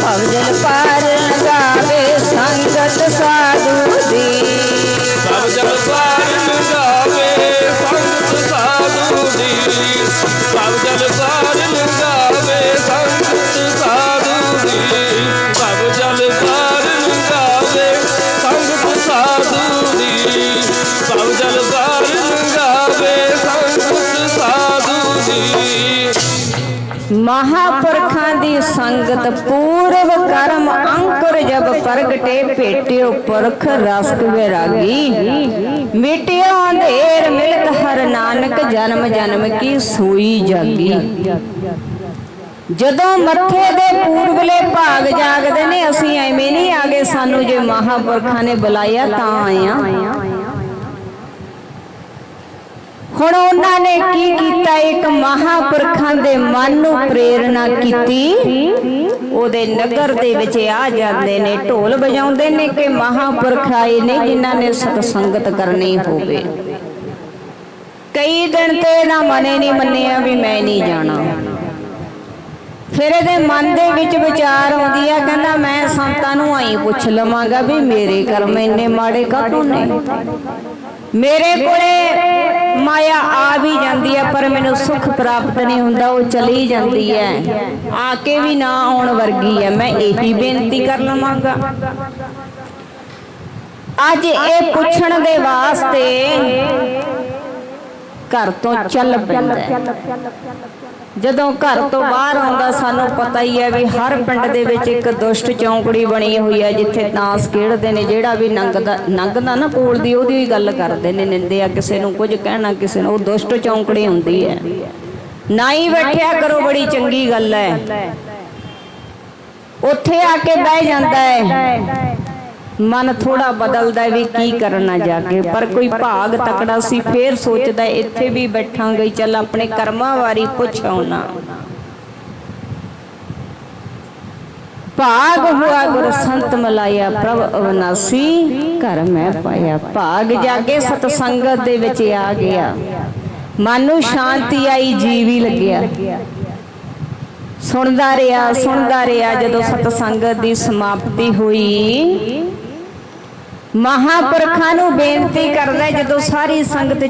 ਭਵਜਨ ਪਾਰ ਲਗਾਵੇ ਸੰਗਤ ਸਾਧੂ ਦੀ। ਸਭ ਜਲ ਪਾਰ ਸੰਗਤ ਸਾਧੂ ਦੀ। ਸਭ ਜਲ ਪਾਰ ਲਗਾਵੇ ਸੰਗਤ ਸਾਧੂ ਦੀ। ਸਭ ਜਲ ਗਾਵੇ ਲਗਾਵੇ ਸੰਗਤ ਸਾਧੂ ਦੀ। ਸਭ ਜਲ ਗਾਵੇ ਲਗਾਵੇ ਸੰਗਤ ਸਾਧੂ ਦੀ। ਮਹਾਪੁਰਖਾਂ ਦੀ ਸੰਗਤ ਪੂਰਵ ਕਰਮ ਅੰਕੁਰ ਜਬ ਪ੍ਰਗਟੇ ਭੇਟਿਓ ਪੁਰਖ ਰਸਕ ਵਿਰਾਗੀ। ਮਿਟਿਓ ਅੰਧੇਰ ਮਿਲਤ ਹਰ ਨਾਨਕ, ਜਨਮ ਜਨਮ ਕੀ ਸੋਈ ਜਾਗੀ। ਜਦੋਂ ਮੱਥੇ ਦੇ ਪੂਰਬਲੇ ਭਾਗ ਜਾਗਦੇ ਨੇ, ਅਸੀਂ ਐਵੇਂ ਨਹੀਂ ਆਗੇ, ਸਾਨੂੰ ਜੇ ਮਹਾਪੁਰਖਾਂ ਨੇ ਬੁਲਾਇਆ ਤਾਂ ਆਇਆ ਹੁਣ ਉਹਨਾਂ ਨੇ ਕੀ ਕੀਤਾ? ਇੱਕ ਮਹਾਪੁਰਖਾਂ ਦੇ ਮਨ ਨੂੰ ਪ੍ਰੇਰਣਾ ਕੀਤੀ। ਉਹਦੇ ਨਗਰ ਦੇ ਵਿੱਚ ਆ ਜਾਂਦੇ ਨੇ, ਢੋਲ ਵਜਾਉਂਦੇ ਨੇ ਕਿ ਮਹਾਪੁਰਖ ਆਏ ਨੇ ਜਿਨ੍ਹਾਂ ਨੇ ਸਤਸੰਗਤ ਕਰਨੀ ਹੋਵੇ। ਕਈ ਦਿਨ ਤੇ ਇਹਨਾਂ ਮਨੇ ਨਹੀਂ ਮੰਨਿਆ ਵੀ ਮੈਂ ਨਹੀਂ ਜਾਣਾ। ਫਿਰ ਇਹਦੇ ਮਨ ਦੇ ਵਿੱਚ ਵਿਚਾਰ ਆਉਂਦੀ ਆ, ਕਹਿੰਦਾ ਮੈਂ ਸੰਤਾਂ ਨੂੰ ਆਈ ਪੁੱਛ ਲਵਾਂਗਾ ਵੀ ਮੇਰੇ ਕਰਮ ਇੰਨੇ ਮਾੜੇ ਕਾਹਤੋਂ ਨੇ? ਮੇਰੇ ਕੋਲੇ ਮਾਇਆ ਆ ਵੀ ਜਾਂਦੀ ਹੈ, ਪਰ ਮੈਨੂੰ ਸੁੱਖ ਪ੍ਰਾਪਤ ਨਹੀਂ ਹੁੰਦਾ, ਉਹ ਚਲੀ ਜਾਂਦੀ ਹੈ। ਆ ਕੇ ਵੀ ਨਾ ਆਉਣ ਵਰਗੀ ਹੈ। ਮੈਂ ਇਹੀ ਬੇਨਤੀ ਕਰ ਲਵਾਂਗਾ। ਅੱਜ ਇਹ ਪੁੱਛਣ ਦੇ ਵਾਸਤੇ ਘਰ ਤੋਂ ਚੱਲ ਪੈਂਦਾ ਜਦੋਂ ਘਰ ਤੋਂ ਬਾਹਰ ਆਉਂਦਾ, ਸਾਨੂੰ ਪਤਾ ਹੀ ਹੈ ਵੀ ਹਰ ਪਿੰਡ ਦੇ ਵਿੱਚ ਇੱਕ ਦੁਸ਼ਟ ਚੌਂਕੜੀ ਬਣੀ ਹੋਈ ਹੈ, ਜਿੱਥੇ ਤਾਸ ਖੇਡਦੇ ਨੇ, ਜਿਹੜਾ ਵੀ ਨੰਗਦਾ ਨੰਗਦਾ ਨਾ ਕੋਲ ਦੀ, ਉਹਦੀ ਹੀ ਗੱਲ ਕਰਦੇ ਨੇ, ਨਿੰਦੇ ਆ ਕਿਸੇ ਨੂੰ ਕੁਝ ਕਹਿਣਾ, ਕਿਸੇ ਨੂੰ, ਉਹ ਦੁਸ਼ਟ ਚੌਂਕੜੀ ਹੁੰਦੀ ਹੈ। ਨਾ ਹੀ ਬੈਠਿਆ ਕਰੋ, ਬੜੀ ਚੰਗੀ ਗੱਲ ਹੈ। ਉੱਥੇ ਆ ਕੇ ਬਹਿ ਜਾਂਦਾ ਹੈ। ਮਨ ਥੋੜਾ ਬਦਲਦਾ ਵੀ ਕੀ ਕਰਨਾ ਜਾ ਕੇ। ਪਰ ਕੋਈ ਭਾਗ ਤਕੜਾ ਸੀ ਫੇਰ ਸੋਚਦਾ ਇੱਥੇ ਵੀ ਬੈਠਾਂਗੇ ਹੀ, ਚੱਲ ਆਪਣੇ ਕਰਮਾਂ ਵਾਰੀ ਪੁੱਛ ਆਉਣਾ। ਭਾਗ ਹੁਆ ਗੁਰ ਸੰਤ ਮਲਾਇਆ ਪ੍ਰਭ ਅਵਨਾਸੀ ਘਰ ਮੈਂ ਪਾਇਆ। ਭਾਗ ਜਾਗੇ ਸਤ ਸੰਗਤ ਦੇ ਵਿੱਚ ਆ ਗਿਆ। ਮਨ ਨੂੰ ਸ਼ਾਂਤੀ ਆਈ ਜੀਵੀ ਲੱਗਿਆ। ਸੁਣਦਾ ਰਿਹਾ ਸੁਣਦਾ ਰਿਹਾ ਜਦੋਂ ਸਤ ਸੰਗਤ ਦੀ ਸਮਾਪਤੀ ਹੋਈ ਮਹਾਪੁਰਖਾਂ ਨੂੰ ਬੇਨਤੀ ਕਰਦਾ ਜਦੋਂ ਸਾਰੀ ਸੰਗਤ